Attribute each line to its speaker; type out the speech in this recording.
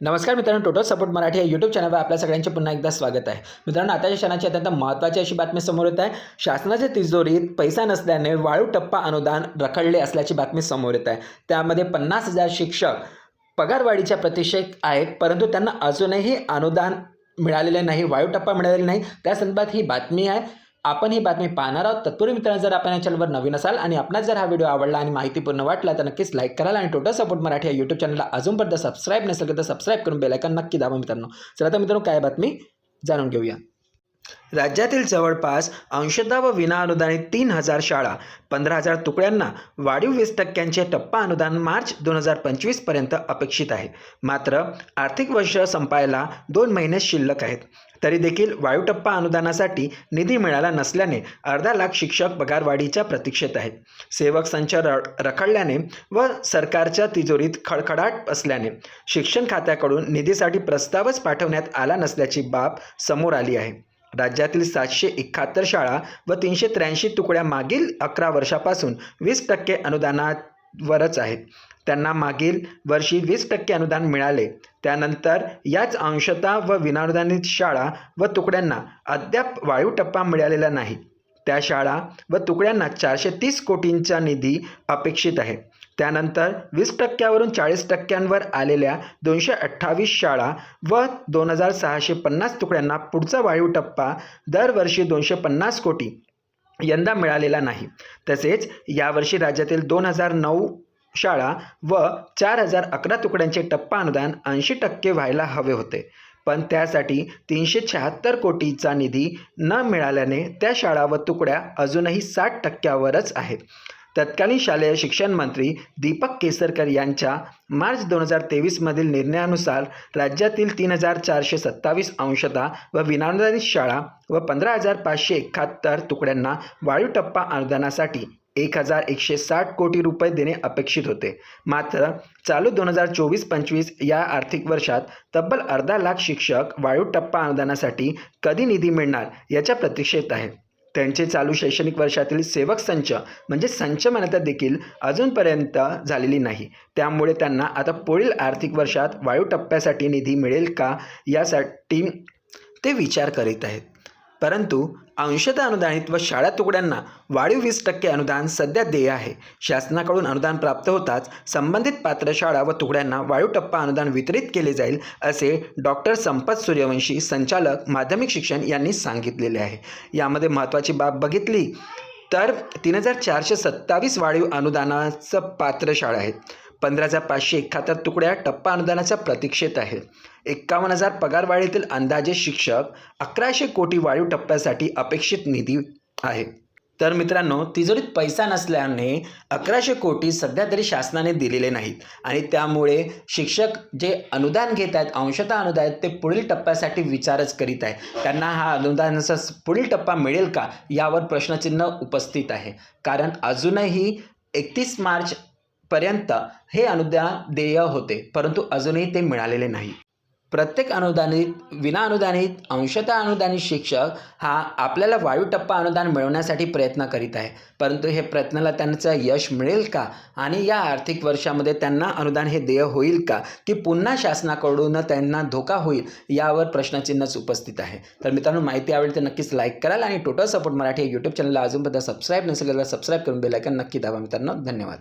Speaker 1: नमस्कार मित्रांनो total support Marathi या यूट्यूब चॅनलवर आपल्या सगळ्यांचे पुन्हा एकदा स्वागत आहे. मित्रांनो आताच्या क्षणाची अत्यंत महत्त्वाची अशी बातमी समोर येत आहे. शासनाच्या तिजोरीत पैसा नसल्याने वाळू टप्पा अनुदान रखडले असल्याची बातमी समोर येत आहे. त्यामध्ये पन्नास हजार शिक्षक पगारवाढीच्या प्रतीक्षेत आहेत परंतु त्यांना अजूनही अनुदान मिळालेले नाही वायू टप्पा मिळालेला नाही. त्या संदर्भात ही बातमी आहे. आपण ही बातमी पाहणार आहोत. तत्पूर्वी मित्रांनो जर आपण या चॅनलवर नवीन असाल आणि आपणास जर हा व्हिडिओ आवडला आणि माहितीपूर्ण वाटला तर नक्कीच लाईक कराल आणि टोटल सपोर्ट मराठी या यूट्यूब चॅनलला अजूनपर्यंत सबस्क्राईब नसेल तर सबस्क्राईब करून बेलायकन नक्की दाबा मित्रांनो. चला तर मित्रांनो काय बातमी जाणून घेऊया. राज्यातील जवळपास अंशतः व विनाअनुदानित तीन हजार शाळा पंधरा हजार तुकड्यांना वाढीव वीस टक्क्यांचे टप्पा अनुदान मार्च दोन हजार पंचवीसपर्यंत अपेक्षित आहे. मात्र आर्थिक वर्ष संपायला दोन महिने शिल्लक आहेत. तरी देखील वायू टप्पा अनुदानासाठी निधी मिळाला नसल्याने अर्धा लाख शिक्षक पगारवाढीच्या प्रतीक्षेत आहेत. सेवक संच रखडल्याने व सरकारच्या तिजोरीत खडखडाट असल्याने शिक्षण खात्याकडून निधीसाठी प्रस्तावच पाठवण्यात आला नसल्याची बाब समोर आली आहे. राज्यातील सातशे एकाहत्तर शाळा व तीनशे त्र्याऐंशी तुकड्या मागील अकरा वर्षापासून वीस टक्के अनुदानावरच आहेत. त्यांना मागील वर्षी वीस टक्के अनुदान मिळाले. त्यानंतर याच अंशतः व विनानुदानित शाळा व तुकड्यांना अद्याप वायू टप्पा मिळालेला नाही. त्या शाळा व तुकड्यांना चारशे तीस कोटींचा निधी अपेक्षित आहे. त्यानंतर वीस टक्क्यावरून चाळीस टक्क्यांवर आलेल्या दोनशे अठ्ठावीस शाळा व दोन हजार सहाशे पन्नास तुकड्यांना पुढचा वायू टप्पा दरवर्षी दोनशे पन्नास कोटी यंदा मिळालेला नाही. तसेच यावर्षी राज्यातील दोन हजार नऊ शाळा व चार हजार अकरा तुकड्यांचे टप्पा अनुदान ऐंशी टक्के व्हायला हवे होते. पण त्यासाठी तीनशे शहात्तर कोटीचा निधी न मिळाल्याने त्या शाळा व तुकड्या अजूनही साठ टक्क्यावरच आहेत. तत्कालीन शालेय शिक्षण मंत्री दीपक केसरकर यांच्या मार्च दोन हजार तेवीसमधील निर्णयानुसार राज्यातील तीन हजार चारशे सत्तावीस अंशतः व विनानुदानित शाळा व पंधरा हजार पाचशे एकाहत्तर तुकड्यांना वाळू टप्पा अनुदानासाठी एक हजार एकशे साठ कोटी रुपये देणे अपेक्षित होते. मात्र चालू दोन हजार चोवीस पंचवीस या आर्थिक वर्षात तब्बल अर्धा लाख शिक्षक वाळू टप्पा अनुदानासाठी कधी निधी मिळणार याच्या प्रतीक्षेत आहेत त्यांचे चालू शैक्षणिक वर्षातील सेवक संच म्हणजे संच मान्यता देखील अजूनपर्यंत झालेली नाही. त्यामुळे त्यांना आता पुढील आर्थिक वर्षात वायू टप्प्यासाठी निधी मिळेल का? यासाठी ते विचार करीत आहेत. परंतु अंशतः अनुदानित व शाळा तुकड्यांना वाढीव वीस टक्के अनुदान सध्या देय आहे. शासनाकडून अनुदान प्राप्त होताच संबंधित पात्र शाळा व तुकड्यांना वाळू टप्पा अनुदान वितरित केले जाईल असे डॉक्टर संपत सूर्यवंशी संचालक माध्यमिक शिक्षण यांनी सांगितलेले आहे. यामध्ये महत्त्वाची बाब बघितली तर तीन हजार चारशे सत्तावीस वाढीव अनुदानाचं पात्र शाळा आहेत. पंधरा हजार पाचशे एकाहत्तर तुकड्या टप्पा अनुदानाच्या प्रतीक्षेत आहेत एक्कावन्न हजार पगारवाढीतील अंदाजे शिक्षक अकराशे कोटी वाढीव टप्प्यासाठी अपेक्षित निधी आहे. तर मित्रांनो तिजोरीत पैसा नसल्याने अकराशे कोटी सध्या तरी शासनाने दिलेले नाहीत आणि त्यामुळे शिक्षक जे अनुदान घेत आहेत अंशतः अनुदान ते पुढील टप्प्यासाठी विचारच करीत आहे त्यांना हा अनुदानाचा पुढील टप्पा मिळेल का यावर प्रश्नचिन्ह उपस्थित आहे. कारण अजूनही एकतीस मार्च पर्यंत हे अनुदान देय होते परंतु अजूनही ते मिळालेले नाही. प्रत्येक अनुदानित विनाअनुदानित अंशतः अनुदानित शिक्षक हा आपल्याला वायू टप्पा अनुदान मिळवण्यासाठी प्रयत्न करीत आहे. परंतु हे प्रयत्नाला त्यांचं यश मिळेल का? आणि या आर्थिक वर्षामध्ये त्यांना अनुदान हे देय होईल का? की पुन्हा शासनाकडून त्यांना धोका होईल? यावर प्रश्नचिन्हच उपस्थित आहे. तर मित्रांनो माहिती आवडेल तर नक्कीच लाईक कराल आणि टोटल सपोर्ट मराठी यूट्यूब चॅनलला अजूनपर्यंत सबस्क्राईब नसेल तर सबस्क्राईब करून बेलायकन नक्की दाबा मित्रांनो. धन्यवाद.